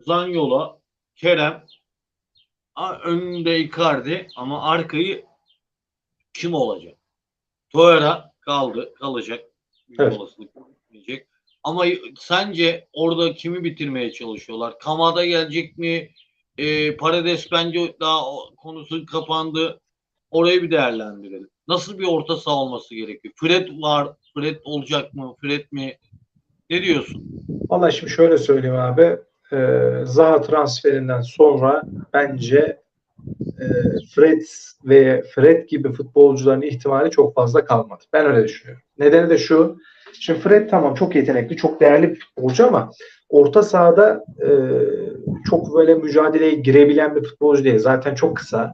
Zanyola, Kerem, önünde Icardi ama arkayı kim olacak? Torreira kaldı, kalacak. Evet. olasılık gitmeyecek. Ama sence orada kimi bitirmeye çalışıyorlar? Kamada gelecek mi? E, Paredes bence daha konusu kapandı. Orayı bir değerlendirelim. Nasıl bir orta saha olması gerekiyor? Fred var. Fred olacak mı? Fred mi? Ne diyorsun? Valla şimdi şöyle söyleyeyim abi. Ee, Zaha transferinden sonra bence e, Fred ve Fred gibi futbolcuların ihtimali çok fazla kalmadı. Ben öyle düşünüyorum. Nedeni de şu. Şimdi Fred tamam çok yetenekli, çok değerli bir futbolcu ama orta sahada e, çok böyle mücadeleye girebilen bir futbolcu değil. Zaten çok kısa.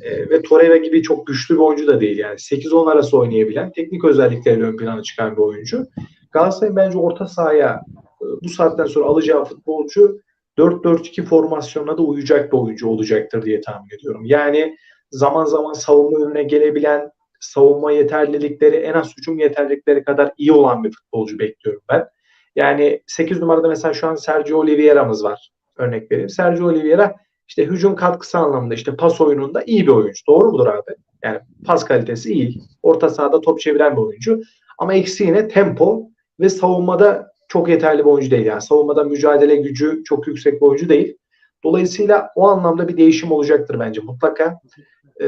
E, ve Torreira gibi çok güçlü bir oyuncu da değil. Yani 8-10 arası oynayabilen, teknik özellikleriyle ön plana çıkan bir oyuncu. Galatasaray'ın bence orta sahaya e, bu saatten sonra alacağı futbolcu 4-4-2 formasyonuna da uyacak bir oyuncu olacaktır diye tahmin ediyorum. Yani zaman zaman savunma önüne gelebilen, savunma yeterlilikleri en az hücum yeterlilikleri kadar iyi olan bir futbolcu bekliyorum ben. Yani 8 numarada mesela şu an Sergio Oliveira'mız var. Örnek vereyim. Sergio Oliveira işte hücum katkısı anlamında işte pas oyununda iyi bir oyuncu. Doğru mudur abi? Yani pas kalitesi iyi. Orta sahada top çeviren bir oyuncu. Ama eksiği ne? Tempo ve savunmada çok yeterli bir oyuncu değil. Yani savunmada mücadele gücü çok yüksek bir oyuncu değil. Dolayısıyla o anlamda bir değişim olacaktır bence mutlaka. Ee.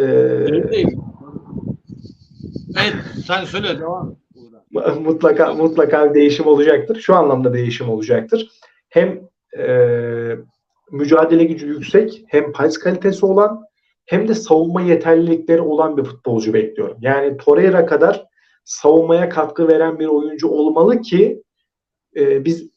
Evet, sen söyle devam. mutlaka mutlaka bir değişim olacaktır. Şu anlamda değişim olacaktır. Hem e, mücadele gücü yüksek, hem pas kalitesi olan, hem de savunma yeterlilikleri olan bir futbolcu bekliyorum. Yani Torreira kadar savunmaya katkı veren bir oyuncu olmalı ki e, biz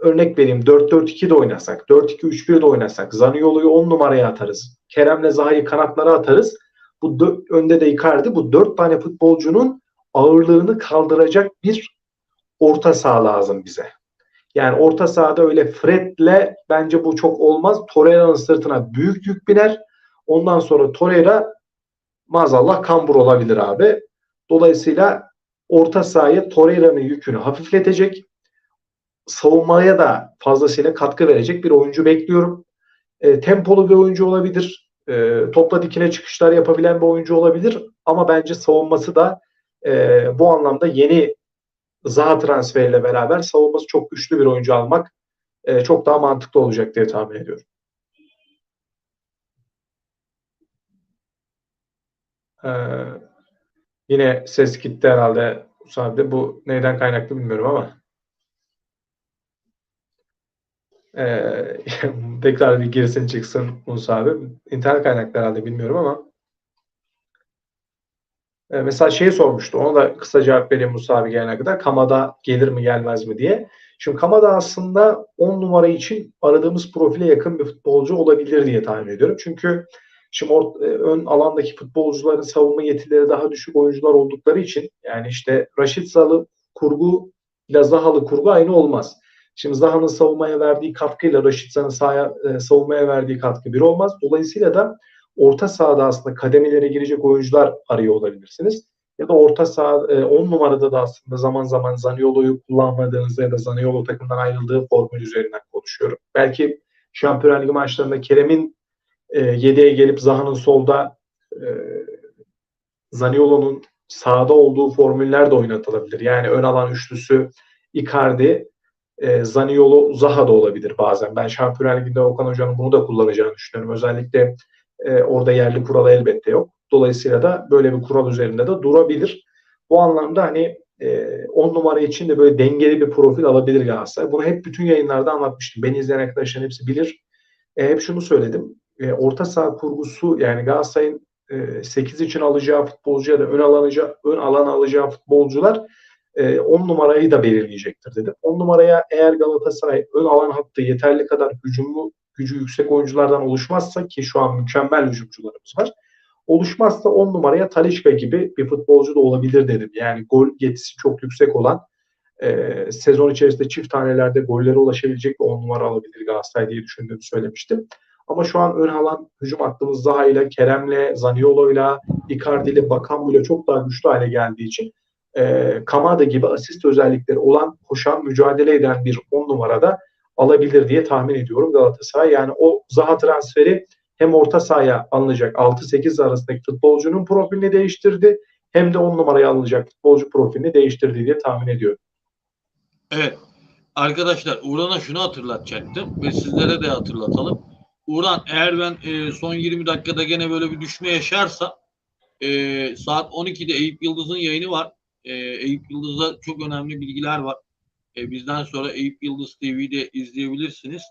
örnek vereyim 4-4-2 de oynasak, 4-2-3-1 de oynasak, Zaniolo'yu 10 numaraya atarız. Kerem'le Zaha'yı kanatlara atarız. Bu dö- önde de Icardi. Bu dört tane futbolcunun ağırlığını kaldıracak bir orta saha lazım bize. Yani orta sahada öyle Fred'le bence bu çok olmaz. Torreira'nın sırtına büyük yük biner. Ondan sonra Torreira maazallah kambur olabilir abi. Dolayısıyla orta sahaya Torreira'nın yükünü hafifletecek. Savunmaya da fazlasıyla katkı verecek bir oyuncu bekliyorum. E, tempolu bir oyuncu olabilir. E, topla dikine çıkışlar yapabilen bir oyuncu olabilir. Ama bence savunması da e, bu anlamda yeni Zaha transferiyle beraber savunması çok güçlü bir oyuncu almak e, çok daha mantıklı olacak diye tahmin ediyorum. Ee, yine ses gitti herhalde Usabi. Bu neyden kaynaklı bilmiyorum ama. Ee, tekrar bir girsin çıksın Musa abi. İnternet kaynaklı herhalde bilmiyorum ama. Ee, mesela şeyi sormuştu. Ona da kısa cevap vereyim Musa abi gelene kadar. Kamada gelir mi gelmez mi diye. Şimdi Kamada aslında 10 numara için aradığımız profile yakın bir futbolcu olabilir diye tahmin ediyorum. Çünkü Şimdi or- ön alandaki futbolcuların savunma yetileri daha düşük oyuncular oldukları için yani işte Raşit Zalı kurgu ile Zahalı kurgu aynı olmaz. Şimdi Zaha'nın savunmaya verdiği katkıyla Raşit Zalı'nın sahaya, e, savunmaya verdiği katkı bir olmaz. Dolayısıyla da orta sahada aslında kademelere girecek oyuncular arıyor olabilirsiniz. Ya da orta saha 10 numarada da aslında zaman zaman Zaniolo'yu kullanmadığınızda ya da Zaniolo takımdan ayrıldığı formül üzerinden konuşuyorum. Belki Şampiyonlar Ligi maçlarında Kerem'in e, gelip Zaha'nın solda e, Zaniolo'nun sağda olduğu formüller de oynatılabilir. Yani ön alan üçlüsü Icardi, e, Zaniolo, Zaha da olabilir bazen. Ben Şampiyonlar Ligi'nde Okan Hoca'nın bunu da kullanacağını düşünüyorum. Özellikle e, orada yerli kuralı elbette yok. Dolayısıyla da böyle bir kural üzerinde de durabilir. Bu anlamda hani 10 numara için de böyle dengeli bir profil alabilir Galatasaray. Bunu hep bütün yayınlarda anlatmıştım. Beni izleyen arkadaşların hepsi bilir. E, hep şunu söyledim e, orta saha kurgusu yani Galatasaray'ın e, 8 için alacağı futbolcu ya da ön alan, ön alan alacağı futbolcular e, 10 numarayı da belirleyecektir dedim. 10 numaraya eğer Galatasaray ön alan hattı yeterli kadar hücumlu gücü yüksek oyunculardan oluşmazsa ki şu an mükemmel hücumcularımız var. Oluşmazsa 10 numaraya Talişka gibi bir futbolcu da olabilir dedim. Yani gol yetisi çok yüksek olan e, sezon içerisinde çift tanelerde gollere ulaşabilecek bir 10 numara alabilir Galatasaray diye düşündüğümü söylemiştim. Ama şu an ön alan hücum hattımız Zaha ile, Kerem'le, Zaniolo'yla, Icardi'yle, Bakambu'yla çok daha güçlü hale geldiği için e, Kamada gibi asist özellikleri olan, koşan, mücadele eden bir 10 numarada alabilir diye tahmin ediyorum Galatasaray. Yani o Zaha transferi hem orta sahaya alınacak 6-8 arasındaki futbolcunun profilini değiştirdi hem de 10 numaraya alınacak futbolcu profilini değiştirdi diye tahmin ediyorum. Evet. Arkadaşlar Uğran'a şunu hatırlatacaktım ve sizlere de hatırlatalım. Uğran eğer ben e, son 20 dakikada gene böyle bir düşme yaşarsa e, saat 12'de Eyüp Yıldız'ın yayını var. E, Eyüp Yıldız'da çok önemli bilgiler var. E, bizden sonra Eyüp Yıldız TV'de izleyebilirsiniz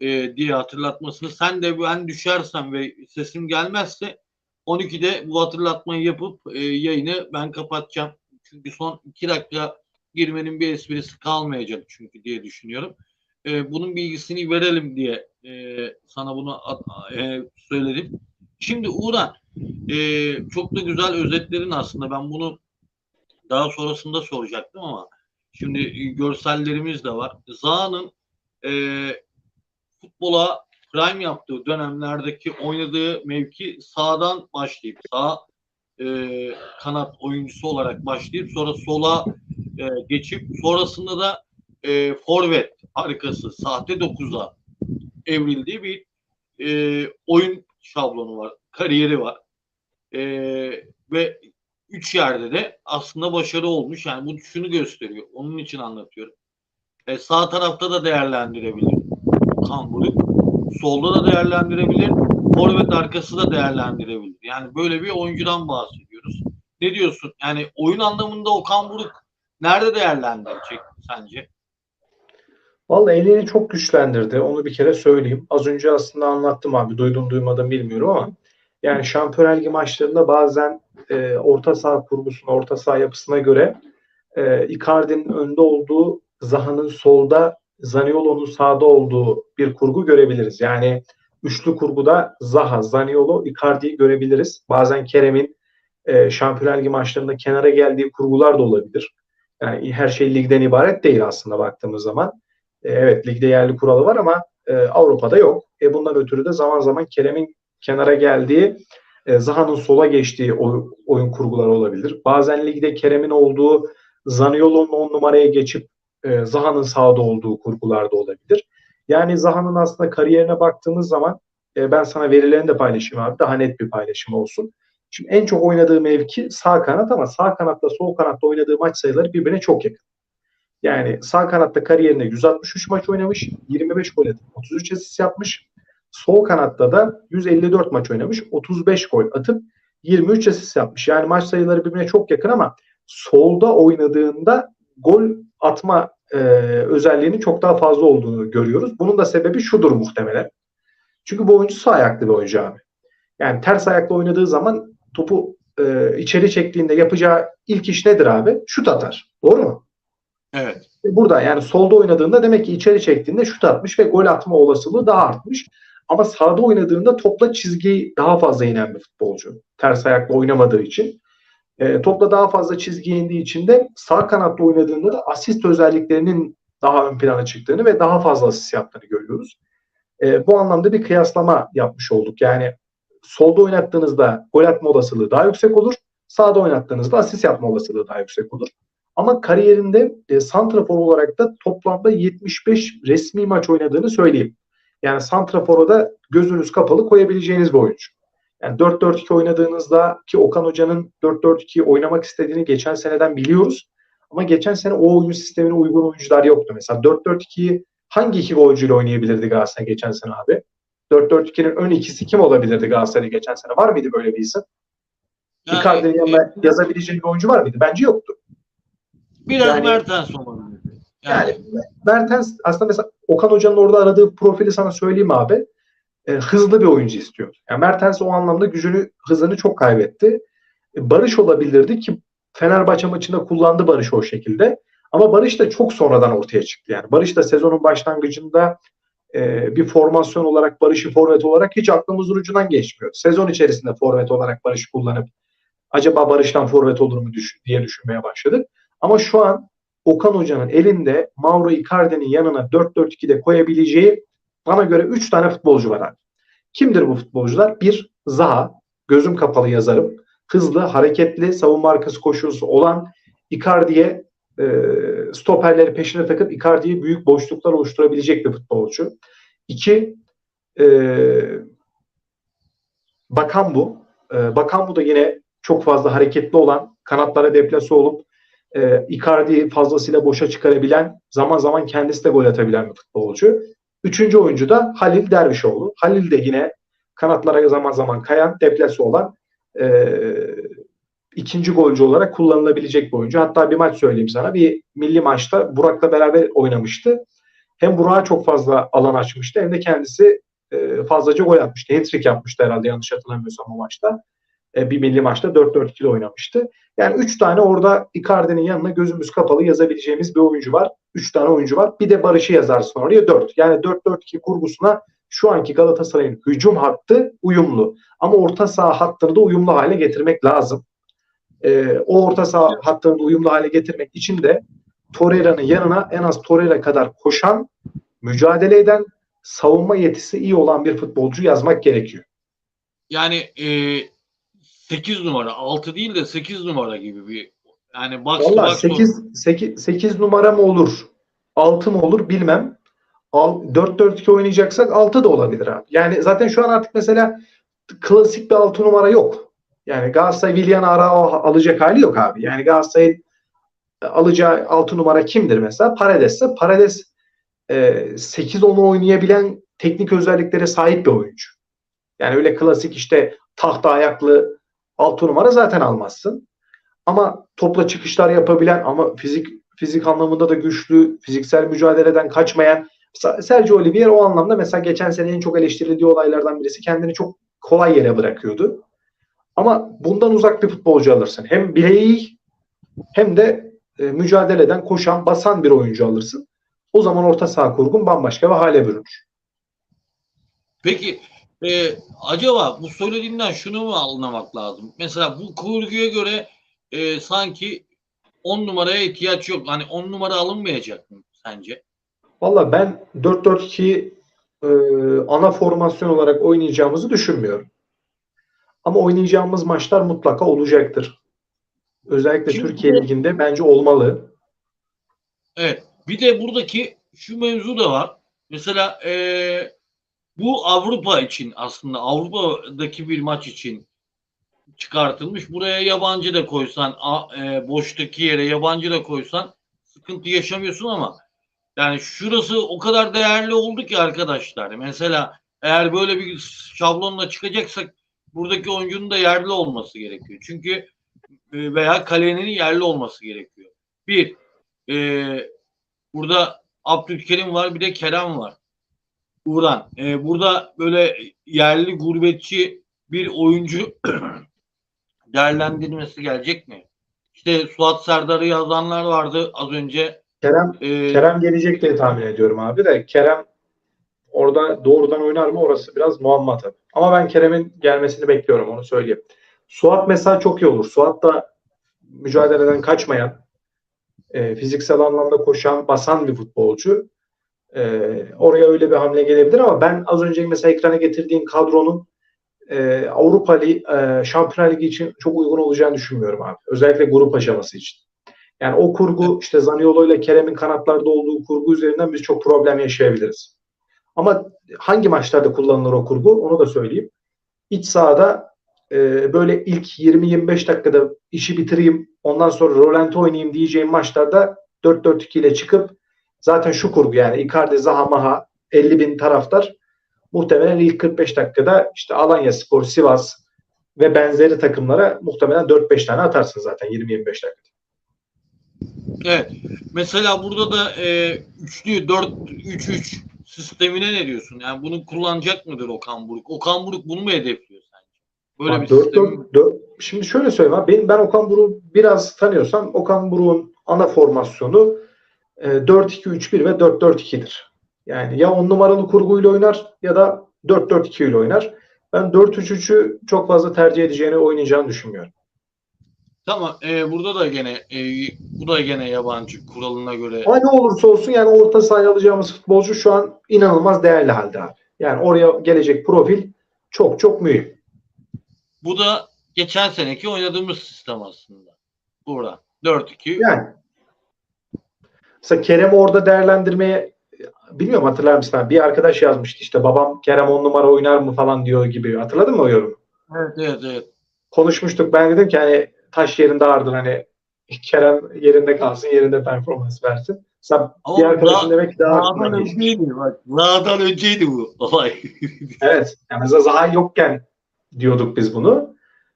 e, diye hatırlatmasını. Sen de ben düşersem ve sesim gelmezse 12'de bu hatırlatmayı yapıp e, yayını ben kapatacağım. Çünkü son 2 dakika girmenin bir esprisi kalmayacak çünkü diye düşünüyorum. E, bunun bilgisini verelim diye e, sana bunu e, söyledim. Şimdi Uğran e, çok da güzel özetlerin aslında ben bunu daha sonrasında soracaktım ama şimdi görsellerimiz de var. Zaha'nın e, futbola prime yaptığı dönemlerdeki oynadığı mevki sağdan başlayıp sağ e, kanat oyuncusu olarak başlayıp sonra sola e, geçip sonrasında da e, forvet arkası sahte 9'a evrildiği bir e, oyun şablonu var, kariyeri var. E, ve üç yerde de aslında başarı olmuş. Yani bu şunu gösteriyor. Onun için anlatıyorum. E, sağ tarafta da değerlendirebilir Kamburuk. Solda da değerlendirebilir. Forvet arkası da değerlendirebilir. Yani böyle bir oyuncudan bahsediyoruz. Ne diyorsun? Yani oyun anlamında Okan Buruk nerede değerlendirecek sence? Vallahi elini çok güçlendirdi. Onu bir kere söyleyeyim. Az önce aslında anlattım abi. Duydum duymadım bilmiyorum ama yani Şampiyonlar Ligi maçlarında bazen e, orta saha kurgusuna, orta saha yapısına göre e, Icardi'nin önde olduğu, Zaha'nın solda, Zaniolo'nun sağda olduğu bir kurgu görebiliriz. Yani üçlü kurguda Zaha, Zaniolo, Icardi'yi görebiliriz. Bazen Kerem'in e, Şampiyonlar Ligi maçlarında kenara geldiği kurgular da olabilir. Yani her şey ligden ibaret değil aslında baktığımız zaman. E, evet ligde yerli kuralı var ama e, Avrupa'da yok. E, bundan ötürü de zaman zaman Kerem'in kenara geldiği, e, Zaha'nın sola geçtiği oy- oyun kurguları olabilir. Bazen ligde Kerem'in olduğu, Zaniolo'nun 10 numaraya geçip e, Zaha'nın sağda olduğu kurgular da olabilir. Yani Zaha'nın aslında kariyerine baktığımız zaman e, ben sana verilerini de paylaşayım abi. Daha net bir paylaşım olsun. Şimdi en çok oynadığı mevki sağ kanat ama sağ kanatla sol kanatta oynadığı maç sayıları birbirine çok yakın. Yani sağ kanatta kariyerinde 163 maç oynamış, 25 gol atıp 33 asist yapmış. Sol kanatta da 154 maç oynamış, 35 gol atıp 23 asist yapmış. Yani maç sayıları birbirine çok yakın ama solda oynadığında gol atma e, özelliğinin çok daha fazla olduğunu görüyoruz. Bunun da sebebi şudur muhtemelen. Çünkü bu oyuncu sağ ayaklı bir oyuncu abi. Yani ters ayakla oynadığı zaman topu e, içeri çektiğinde yapacağı ilk iş nedir abi? Şut atar. Doğru mu? Evet. Burada yani solda oynadığında demek ki içeri çektiğinde şut atmış ve gol atma olasılığı daha artmış. Ama sağda oynadığında topla çizgiyi daha fazla inen bir futbolcu. Ters ayakla oynamadığı için. E, topla daha fazla çizgiye indiği için de sağ kanatta oynadığında da asist özelliklerinin daha ön plana çıktığını ve daha fazla asist yaptığını görüyoruz. E, bu anlamda bir kıyaslama yapmış olduk. Yani solda oynattığınızda gol atma olasılığı daha yüksek olur. Sağda oynattığınızda asist yapma olasılığı daha yüksek olur. Ama kariyerinde e, santrafor olarak da toplamda 75 resmi maç oynadığını söyleyeyim. Yani santrafora da gözünüz kapalı koyabileceğiniz bir oyuncu. Yani 4-4-2 oynadığınızda ki Okan Hoca'nın 4-4-2 oynamak istediğini geçen seneden biliyoruz. Ama geçen sene o oyun sistemine uygun oyuncular yoktu. Mesela 4-4-2'yi hangi iki golcüyle oynayabilirdi Galatasaray geçen sene abi? 4-4-2'nin ön ikisi kim olabilirdi Galatasaray geçen sene? Var mıydı böyle bir isim? Yani, Icardi'nin yanına e, yazabileceği bir oyuncu var mıydı? Bence yoktu. biraz yani- Mertens olabilir. Yani Mertens aslında mesela Okan Hoca'nın orada aradığı profili sana söyleyeyim abi. E, hızlı bir oyuncu istiyor. Yani Mertens o anlamda gücünü, hızını çok kaybetti. E, Barış olabilirdi ki Fenerbahçe maçında kullandı Barış o şekilde. Ama Barış da çok sonradan ortaya çıktı. Yani Barış da sezonun başlangıcında e, bir formasyon olarak Barış'ı forvet olarak hiç aklımızın ucundan geçmiyor. Sezon içerisinde forvet olarak Barış'ı kullanıp acaba Barış'tan forvet olur mu düş- diye düşünmeye başladık. Ama şu an Okan Hoca'nın elinde Mauro Icardi'nin yanına 4-4-2'de koyabileceği bana göre 3 tane futbolcu var abi. Kimdir bu futbolcular? Bir, Zaha. Gözüm kapalı yazarım. Hızlı, hareketli, savunma arkası koşusu olan Icardi'ye e, stoperleri peşine takıp Icardi'ye büyük boşluklar oluşturabilecek bir futbolcu. İki, e, Bakambu. E, Bakambu da yine çok fazla hareketli olan, kanatlara deplase olup e, Icardi'yi fazlasıyla boşa çıkarabilen, zaman zaman kendisi de gol atabilen bir futbolcu. Üçüncü oyuncu da Halil Dervişoğlu. Halil de yine kanatlara zaman zaman kayan, deplase olan e, ikinci golcü olarak kullanılabilecek bir oyuncu. Hatta bir maç söyleyeyim sana. Bir milli maçta Burak'la beraber oynamıştı. Hem Burak'a çok fazla alan açmıştı hem de kendisi e, fazlaca gol atmıştı. Hat-trick yapmıştı herhalde yanlış hatırlamıyorsam o maçta. E, bir milli maçta 4-4-2 ile oynamıştı. Yani 3 tane orada Icardi'nin yanına gözümüz kapalı yazabileceğimiz bir oyuncu var. 3 tane oyuncu var. Bir de Barış'ı yazarsın oraya 4. Yani 4-4-2 kurgusuna şu anki Galatasaray'ın hücum hattı uyumlu. Ama orta saha hattını da uyumlu hale getirmek lazım. Ee, o orta saha hattını da uyumlu hale getirmek için de Torreira'nın yanına en az Torreira kadar koşan, mücadele eden, savunma yetisi iyi olan bir futbolcu yazmak gerekiyor. Yani e, 8 numara 6 değil de 8 numara gibi bir yani box Valla box 8, 8, 8 numara mı olur, 6 mı olur bilmem. Al- 4-4-2 oynayacaksak 6 da olabilir abi. Yani zaten şu an artık mesela klasik bir 6 numara yok. Yani Galatasaray Willian Arao alacak hali yok abi. Yani Galatasaray'ın alacağı 6 numara kimdir mesela? Paredes'se Paredes e, 8-10'u oynayabilen teknik özelliklere sahip bir oyuncu. Yani öyle klasik işte tahta ayaklı 6 numara zaten almazsın. Ama topla çıkışlar yapabilen ama fizik fizik anlamında da güçlü, fiziksel mücadeleden kaçmayan Sergio Olivier o anlamda mesela geçen sene en çok eleştirildiği olaylardan birisi kendini çok kolay yere bırakıyordu. Ama bundan uzak bir futbolcu alırsın. Hem bireyi hem de e, mücadeleden koşan, basan bir oyuncu alırsın. O zaman orta saha kurgun bambaşka bir hale bürünür. Peki e, acaba bu söylediğinden şunu mu anlamak lazım? Mesela bu kurguya göre e, sanki 10 numaraya ihtiyaç yok. Hani 10 numara alınmayacak mı sence? Valla ben 4-4-2 e, ana formasyon olarak oynayacağımızı düşünmüyorum. Ama oynayacağımız maçlar mutlaka olacaktır. Özellikle Şimdi Türkiye Ligi'nde bence olmalı. Evet. Bir de buradaki şu mevzu da var. Mesela e, bu Avrupa için aslında Avrupa'daki bir maç için çıkartılmış. Buraya yabancı da koysan a- e, boştaki yere yabancı da koysan sıkıntı yaşamıyorsun ama yani şurası o kadar değerli oldu ki arkadaşlar. Mesela eğer böyle bir şablonla çıkacaksak buradaki oyuncunun da yerli olması gerekiyor. Çünkü e, veya kalenin yerli olması gerekiyor. Bir, e, burada Abdülkerim var bir de Kerem var. Uğran. E, burada böyle yerli gurbetçi bir oyuncu değerlendirilmesi gelecek mi? İşte Suat Serdar'ı yazanlar vardı az önce. Kerem E, Kerem gelecek diye tahmin ediyorum abi de Kerem orada doğrudan oynar mı orası biraz muamma tabii. Ama ben Kerem'in gelmesini bekliyorum onu söyleyeyim. Suat mesela çok iyi olur. Suat da mücadeleden kaçmayan, e, fiziksel anlamda koşan, basan bir futbolcu. E, oraya öyle bir hamle gelebilir ama ben az önce mesela ekrana getirdiğim kadronun e, Avrupa Ligi, e, Şampiyonlar Ligi için çok uygun olacağını düşünmüyorum abi. Özellikle grup aşaması için. Yani o kurgu işte Zaniolo ile Kerem'in kanatlarda olduğu kurgu üzerinden biz çok problem yaşayabiliriz. Ama hangi maçlarda kullanılır o kurgu onu da söyleyeyim. İç sahada e, böyle ilk 20-25 dakikada işi bitireyim ondan sonra rolanti oynayayım diyeceğim maçlarda 4-4-2 ile çıkıp zaten şu kurgu yani Icardi, Zaha, Maha 50 bin taraftar muhtemelen ilk 45 dakikada işte Alanya Spor, Sivas ve benzeri takımlara muhtemelen 4-5 tane atarsın zaten 20-25 dakikada. Evet. Mesela burada da e, üçlü 4-3-3 sistemine ne diyorsun? Yani bunu kullanacak mıdır Okan Buruk? Okan Buruk bunu mu hedefliyor sence? Böyle Bak, bir dört- sistem. dört- dört- Şimdi şöyle söyleyeyim abi. Ben, ben Okan Buruk'u biraz tanıyorsam Okan Buruk'un ana formasyonu e, 4-2-3-1 ve 4-4-2'dir. Yani ya 10 numaralı kurguyla oynar ya da 4-4-2 ile oynar. Ben 4-3-3'ü çok fazla tercih edeceğini oynayacağını düşünmüyorum. Tamam. e, burada da gene e, bu da gene yabancı kuralına göre. Ama ne olursa olsun yani orta sahaya alacağımız futbolcu şu an inanılmaz değerli halde abi. Yani oraya gelecek profil çok çok mühim. Bu da geçen seneki oynadığımız sistem aslında. Burada. 4-2. Yani Mesela Kerem orada değerlendirmeye bilmiyorum hatırlar mısın? abi? Bir arkadaş yazmıştı işte babam Kerem on numara oynar mı falan diyor gibi. Hatırladın mı o yorumu? Evet evet evet. Konuşmuştuk. Ben dedim ki hani taş yerinde ağırdır hani Kerem yerinde kalsın yerinde performans versin. Mesela Ama bir arkadaşın demek ki daha geçmiş. önceydi bak. Zaha'dan önceydi bu olay. Evet. Yani mesela Zaha yokken diyorduk biz bunu.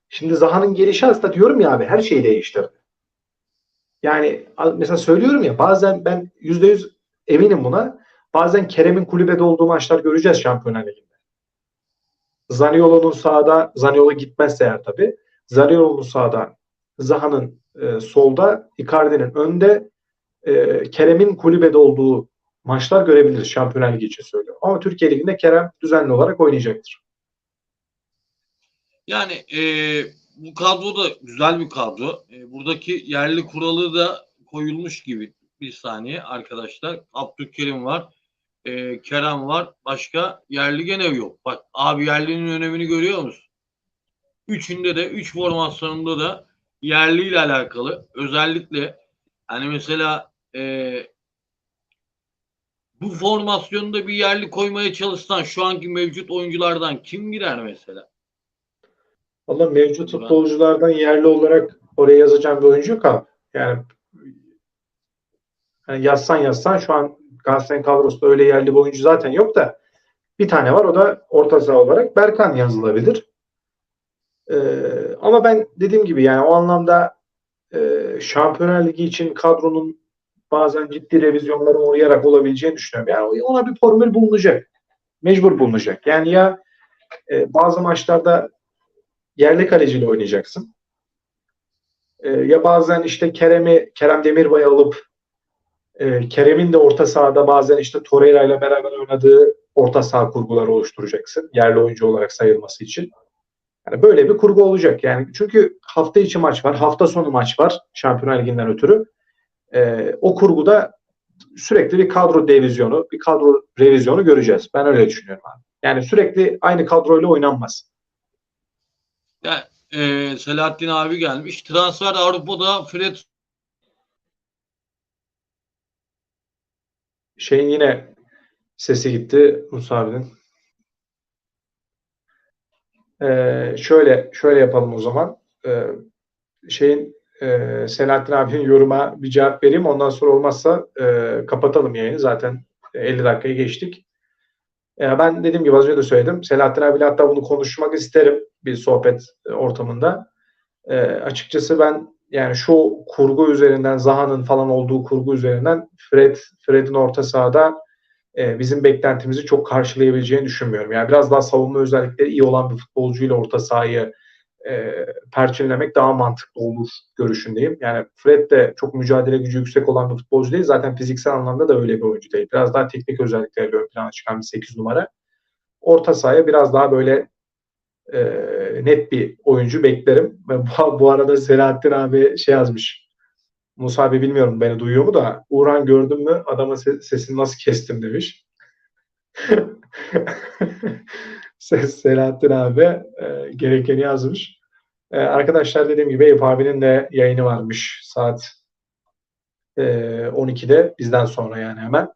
Şimdi Zaha'nın gelişi aslında diyorum ya abi her şeyi değiştirdi. Yani mesela söylüyorum ya bazen ben yüzde yüz eminim buna. Bazen Kerem'in kulübede olduğu maçlar göreceğiz Şampiyonlar Ligi'nde. Zaniolo'nun sağda, Zaniolo gitmezse eğer tabii. Zaniolo'nun sağda, Zaha'nın e, solda, Icardi'nin önde, e, Kerem'in kulübede olduğu maçlar görebiliriz Şampiyonlar Ligi için söylüyorum. Ama Türkiye Ligi'nde Kerem düzenli olarak oynayacaktır. Yani e, bu kadro da güzel bir kadro. E, buradaki yerli kuralı da koyulmuş gibi. Bir saniye arkadaşlar. Abdülkerim var. E, Kerem var. Başka yerli gene yok. Bak abi yerlinin önemini görüyor musun? Üçünde de, üç formasyonunda da yerliyle alakalı özellikle hani mesela e, bu formasyonda bir yerli koymaya çalışsan şu anki mevcut oyunculardan kim girer mesela? Valla mevcut futbolculardan yerli olarak oraya yazacağım bir oyuncu yok abi. Yani, yani yazsan yazsan şu an Galatasaray kadrosunda öyle yerli bir oyuncu zaten yok da bir tane var o da orta saha olarak Berkan yazılabilir. Ee, ama ben dediğim gibi yani o anlamda e, Şampiyonlar Ligi için kadronun bazen ciddi revizyonlara uğrayarak olabileceğini düşünüyorum. Yani ona bir formül bulunacak. Mecbur bulunacak. Yani ya e, bazı maçlarda yerli kaleciyle oynayacaksın. Ee, ya bazen işte Kerem'i Kerem Demirbay'ı alıp e, Kerem'in de orta sahada bazen işte Torreira ile beraber oynadığı orta saha kurguları oluşturacaksın. Yerli oyuncu olarak sayılması için. Yani böyle bir kurgu olacak. Yani çünkü hafta içi maç var, hafta sonu maç var Şampiyonlar Ligi'nden ötürü. Ee, o kurguda sürekli bir kadro devizyonu, bir kadro revizyonu göreceğiz. Ben öyle düşünüyorum abi. Yani sürekli aynı kadroyla oynanmaz. Ya, e, Selahattin abi gelmiş. Transfer Avrupa'da Fred Şeyin yine sesi gitti Musa abinin. Ee, şöyle şöyle yapalım o zaman. Ee, şeyin e, Selahattin abinin yoruma bir cevap vereyim. Ondan sonra olmazsa e, kapatalım yayını. Zaten 50 dakikayı geçtik. E, ben dediğim gibi az önce de söyledim. Selahattin abiyle hatta bunu konuşmak isterim bir sohbet ortamında. E, açıkçası ben yani şu kurgu üzerinden Zaha'nın falan olduğu kurgu üzerinden Fred Fred'in orta sahada e, bizim beklentimizi çok karşılayabileceğini düşünmüyorum. Yani biraz daha savunma özellikleri iyi olan bir futbolcuyla orta sahayı e, perçinlemek daha mantıklı olur görüşündeyim. Yani Fred de çok mücadele gücü yüksek olan bir futbolcu değil. Zaten fiziksel anlamda da öyle bir oyuncu değil. Biraz daha teknik özelliklerle ön plana çıkan bir 8 numara. Orta sahaya biraz daha böyle e, net bir oyuncu beklerim. Bu, bu arada Selahattin abi şey yazmış. Musa abi bilmiyorum beni duyuyor mu da Uğran gördün mü adamın se- sesini nasıl kestim demiş. Ses Selahattin abi e, gerekeni yazmış. E, arkadaşlar dediğim gibi Eyüp abinin de yayını varmış saat e, 12'de bizden sonra yani hemen.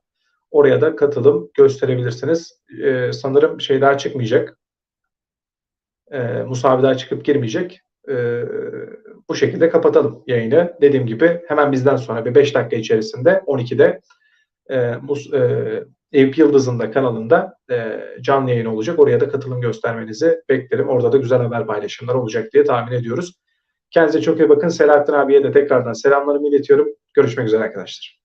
Oraya da katılım gösterebilirsiniz. E, sanırım şey daha çıkmayacak. E, Musa çıkıp girmeyecek. E, bu şekilde kapatalım yayını. Dediğim gibi hemen bizden sonra bir 5 dakika içerisinde 12'de e, Mus, e, Eyüp Yıldız'ın da kanalında e, canlı yayın olacak. Oraya da katılım göstermenizi beklerim. Orada da güzel haber paylaşımları olacak diye tahmin ediyoruz. Kendinize çok iyi bakın. Selahattin abiye de tekrardan selamlarımı iletiyorum. Görüşmek üzere arkadaşlar.